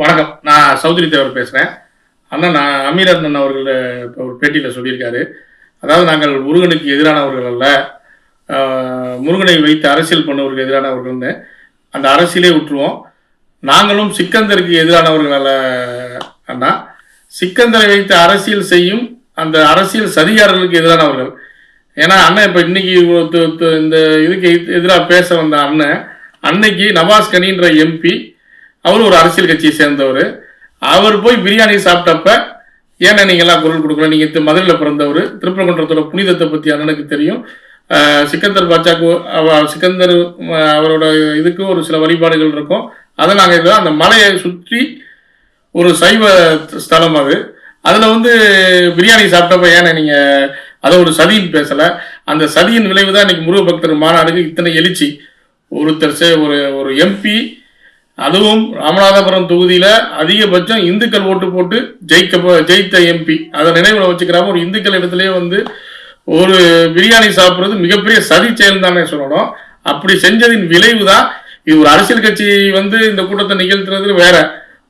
வணக்கம். நான் சௌத்ரி தேவர் பேசுகிறேன் அண்ணன் நான் அமீரத்னன் அண்ணன் அவர்கள் இப்போ ஒரு பேட்டியில் சொல்லியிருக்காரு. அதாவது நாங்கள் முருகனுக்கு எதிரானவர்கள் அல்ல. முருகனை வைத்து அரசியல் பண்ணவருக்கு எதிரானவர்கள்னு அந்த அரசியலே விட்டுருவோம் நாங்களும் சிக்கந்தருக்கு எதிரானவர்கள் அல்ல அண்ணா. சிக்கந்தரை வைத்து அரசியல் செய்யும் அந்த அரசியல் சதிகாரர்களுக்கு எதிரானவர்கள். ஏன்னா அண்ணன் இப்போ இன்னைக்கு இந்த இதுக்கு எதிராக பேச வந்த அண்ணன் அன்னைக்கு நவாஸ் கனின்ற எம்பி அவர் ஒரு அரசியல் கட்சியை சேர்ந்தவர். அவர் போய் பிரியாணி சாப்பிட்டப்ப ஏன்னா நீங்கள்லாம் குரல் கொடுக்கல? நீங்கள் மதுரையில் பிறந்தவர். திருப்பரங்குன்றத்தோட புனிதத்தை பற்றி அண்ணனுக்கு தெரியும். சிக்கந்தர் பாட்சாக்கு அவ- சிக்கந்தர் அவரோட இதுக்கு ஒரு சில வழிபாடுகள் இருக்கும். அதை நாங்கள் அந்த மலையை சுற்றி ஒரு சைவ ஸ்தலம் அது. அதில் வந்து பிரியாணி சாப்பிட்டப்ப ஏன்னா நீங்கள் அதை ஒரு சதின்னு பேசலை? அந்த சதியின் விளைவு தான் இன்னைக்கு முருக பக்தர் மாநாடுக்கு இத்தனை எழுச்சி. ஒருத்தர் சே- ஒரு ஒரு எம்பி அதுவும் ராமநாதபுரம் தொகுதியில் அதிகபட்சம் இந்துக்கள் ஓட்டு போட்டு ஜெயிக்க ஜெயித்த எம்பி அதை நினைவில் வச்சுக்கிறாம ஒரு இந்துக்கள் இடத்துலயே வந்து ஒரு பிரியாணி சாப்பிட்றது மிகப்பெரிய சதி செயல் தானே சொல்லணும். அப்படி செஞ்சதின் விளைவு தான் இது ஒரு அரசியல் கட்சி வந்து இந்த கூட்டத்தை நிகழ்த்துறது வேற.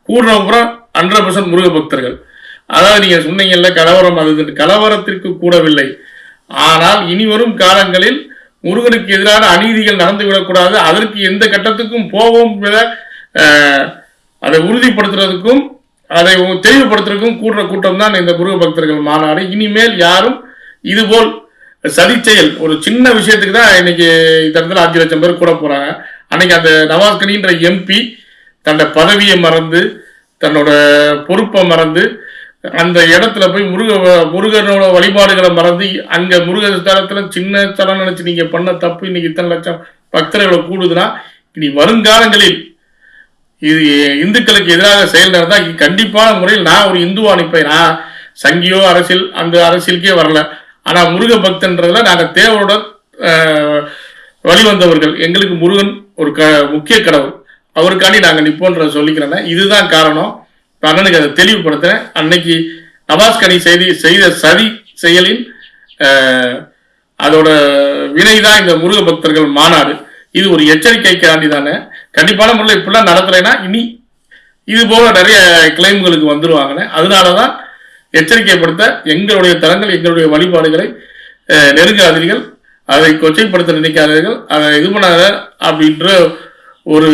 கூடுறவங்க ஹண்ட்ரட் பர்சன்ட் முருக பக்தர்கள் அதாவது நீங்க சொன்னீங்கல்ல கலவரம் அது கலவரத்திற்கு கூடவில்லை. ஆனால் இனி வரும் காலங்களில் முருகனுக்கு எதிரான அநீதிகள் நடந்துவிடக்கூடாது. அதற்கு எந்த கட்டத்துக்கும் போவோம் விட அதை உறுதிப்படுத்துறதுக்கும் அதை தெளிவுபடுத்துறதுக்கும் கூடுற கூட்டம் தான் இந்த முருக பக்தர்கள் மாநாடு. இனிமேல் யாரும் இதுபோல் சதி செயல் ஒரு சின்ன விஷயத்துக்கு தான் இன்னைக்கு இந்த இடத்துல அஞ்சு லட்சம் பேர் கூட போறாங்க. அன்னைக்கு அந்த நவாஸ்கனின்ற எம்பி தன்னோட பதவியை மறந்து தன்னோட பொறுப்பை மறந்து அந்த இடத்துல போய் முருக முருகனோட வழிபாடுகளை மறந்து அங்க முருக தரத்துல சின்ன தரம் நினைச்சு நீங்க பண்ண தப்பு இன்னைக்கு இத்தனை லட்சம் பக்தர்களை கூடுதுன்னா இனி வருங்காலங்களில் இது இந்துக்களுக்கு எதிராக செயல் நடந்தா கண்டிப்பான முறையில் நான் ஒரு இந்துவா நிற்பேன் நான் சங்கியோ அரசியல் அந்த அரசியலுக்கே வரல. ஆனா முருக பக்தன்றதுல நாங்கள் தேவரோட வழிவந்தவர்கள் எங்களுக்கு முருகன் ஒரு க முக்கிய கடவுள். அவருக்காண்டி நாங்கள் நிற்போன்றதை சொல்லிக்கிறேன் இதுதான் காரணம். அண்ணனுக்கு அதை தெளிவுபடுத்துறேன். அன்னைக்கு நபாஸ்கனி செய்தி செய்த சதி செயலின் அதோட வினைதான் இந்த முருக பக்தர்கள் மாநாடு. இது ஒரு எச்சரிக்கைக்காண்டி தானே? கண்டிப்பான முறையில் இப்படிலாம் நடத்துறேன்னா இனி இது போல நிறைய கிளைம்களுக்கு வந்துருவாங்கன்னு. அதனால தான் எச்சரிக்கைப்படுத்த எங்களுடைய தரங்கள் எங்களுடைய வழிபாடுகளை நெருங்காதீர்கள். அதை கொச்சைப்படுத்த நினைக்காதீர்கள். அதை இது பண்ணாத அப்படின்ற ஒரு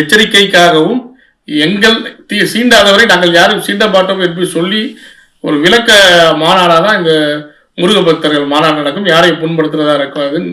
எச்சரிக்கைக்காகவும் எங்கள் தீ சீண்டாதவரை நாங்கள் யாரும் சீண்ட மாட்டோம் என்று சொல்லி ஒரு விளக்க மாநாடாக தான் இந்த முருகபக்தர்கள் மாநாடு நடக்கும். யாரையும் புண்படுத்துறதா இருக்காதுன்னு